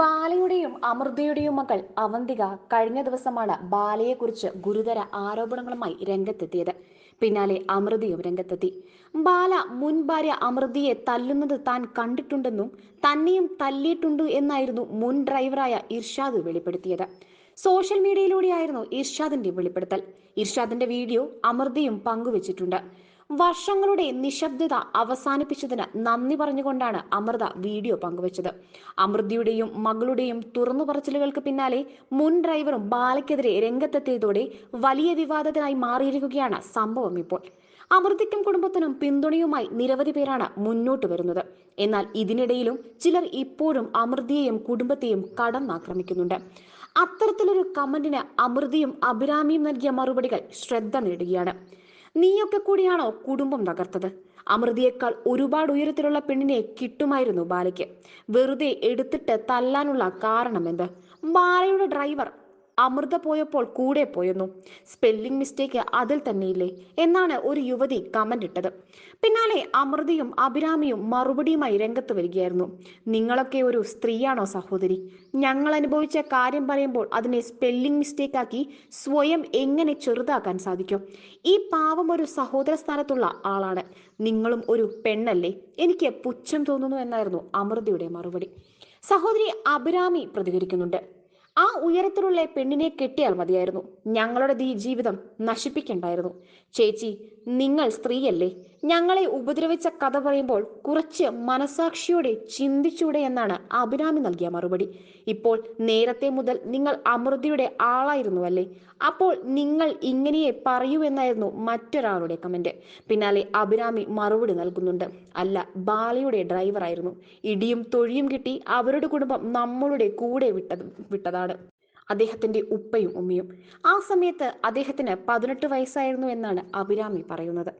ബാലയുടെയും അമൃതയുടെയും മകൾ അവന്തിക കഴിഞ്ഞ ദിവസമാണ് ബാലയെക്കുറിച്ച് ഗുരുതര ആരോപണങ്ങളുമായി രംഗത്തെത്തിയത്. പിന്നാലെ അമൃതയും രംഗത്തെത്തി. ബാല മുൻ ഭാര്യ അമൃതയെ തല്ലുന്നത് താൻ കണ്ടിട്ടുണ്ടെന്നും തന്നെയും തല്ലിയിട്ടുണ്ട് എന്നായിരുന്നു മുൻ ഡ്രൈവറായ ഇർഷാദ് വെളിപ്പെടുത്തിയത്. സോഷ്യൽ മീഡിയയിലൂടെയായിരുന്നു ഇർഷാദിന്റെ വെളിപ്പെടുത്തൽ. ഇർഷാദിന്റെ വീഡിയോ അമൃതയും പങ്കുവച്ചിട്ടുണ്ട്. വർഷങ്ങളുടെ നിശബ്ദത അവസാനിപ്പിച്ചതിന് നന്ദി പറഞ്ഞുകൊണ്ടാണ് അമൃത വീഡിയോ പങ്കുവച്ചത്. അമൃതയുടെയും മകളുടെയും തുറന്നു പറച്ചിലുകൾക്ക് പിന്നാലെ മുൻ ഡ്രൈവറും ബാലയ്ക്കെതിരെ രംഗത്തെത്തിയതോടെ വലിയ വിവാദത്തിനായി മാറിയിരിക്കുകയാണ് സംഭവം ഇപ്പോൾ. അമൃതയ്ക്കും കുടുംബത്തിനും പിന്തുണയുമായി നിരവധി പേരാണ് മുന്നോട്ട് വരുന്നത്. എന്നാൽ ഇതിനിടയിലും ചിലർ ഇപ്പോഴും അമൃതയെയും കുടുംബത്തെയും കടന്നാക്രമിക്കുന്നുണ്ട്. അത്തരത്തിലൊരു കമന്റിന് അമൃതയും അഭിരാമിയും നൽകിയ മറുപടികൾ ശ്രദ്ധ നേടുകയാണ്. നീയൊക്കെ കൂടിയാണോ കുടുംബം തകർത്തത്? അമൃതിയേക്കാൾ ഒരുപാട് ഉയരത്തിലുള്ള പെണ്ണിനെ കിട്ടുമായിരുന്നു ബാലയ്ക്ക്. വെറുതെ എടുത്തിട്ട് തല്ലാനുള്ള കാരണം എന്ത്? ബാലയുടെ ഡ്രൈവർ അമൃത പോയപ്പോൾ കൂടെ പോയെന്നു സ്പെല്ലിംഗ് മിസ്റ്റേക്ക് അതിൽ തന്നെയില്ലേ? എന്നാണ് ഒരു യുവതി കമന്റ് ഇട്ടത്. പിന്നാലെ അമൃതയും അഭിരാമിയും മറുപടിയുമായി രംഗത്ത് വരികയായിരുന്നു. നിങ്ങളൊക്കെ ഒരു സ്ത്രീയാണോ സഹോദരി? ഞങ്ങൾ അനുഭവിച്ച കാര്യം പറയുമ്പോൾ അതിനെ സ്പെല്ലിംഗ് മിസ്റ്റേക്ക് ആക്കി സ്വയം എങ്ങനെ ചെറുതാക്കാൻ സാധിക്കും? ഈ പാവം ഒരു സഹോദര സ്ഥാനത്തുള്ള ആളാണ്. നിങ്ങളും ഒരു പെണ്ണല്ലേ? എനിക്ക് പുച്ഛം തോന്നുന്നു എന്നായിരുന്നു അമൃതയുടെ മറുപടി. സഹോദരി അഭിരാമി പ്രതികരിക്കുന്നുണ്ട്. ആ ഉയരത്തിലുള്ള പെണ്ണിനെ കെട്ടിയാൽ മതിയായിരുന്നു. ഞങ്ങളുടെ ജീവിതം നശിപ്പിക്കണ്ടായിരുന്നു. ചേച്ചി നിങ്ങൾ സ്ത്രീയല്ലേ? ഞങ്ങളെ ഉപദ്രവിച്ച കഥ പറയുമ്പോൾ കുറച്ച് മനസാക്ഷിയോടെ ചിന്തിച്ചൂടെ എന്നാണ് അഭിരാമി നൽകിയ മറുപടി. ഇപ്പോൾ നേരത്തെ മുതൽ നിങ്ങൾ അമൃതയുടെ ആളായിരുന്നു അല്ലേ അപ്പോൾ നിങ്ങൾ ഇങ്ങനെയേ പറയൂ എന്നായിരുന്നു മറ്റൊരാളുടെ കമന്റ്. പിന്നാലെ അഭിരാമി മറുപടി നൽകുന്നുണ്ട്. അല്ല ബാലയുടെ ഡ്രൈവറായിരുന്നു. ഇടിയും തൊഴിയും കിട്ടി അവരുടെ കുടുംബം നമ്മളുടെ കൂടെ വിട്ടത് വിട്ടതാണ്. അദ്ദേഹത്തിന്റെ ഉപ്പയും ഉമ്മയും. ആ സമയത്ത് അദ്ദേഹത്തിന് പതിനെട്ട് വയസ്സായിരുന്നു എന്നാണ് അഭിരാമി പറയുന്നത്.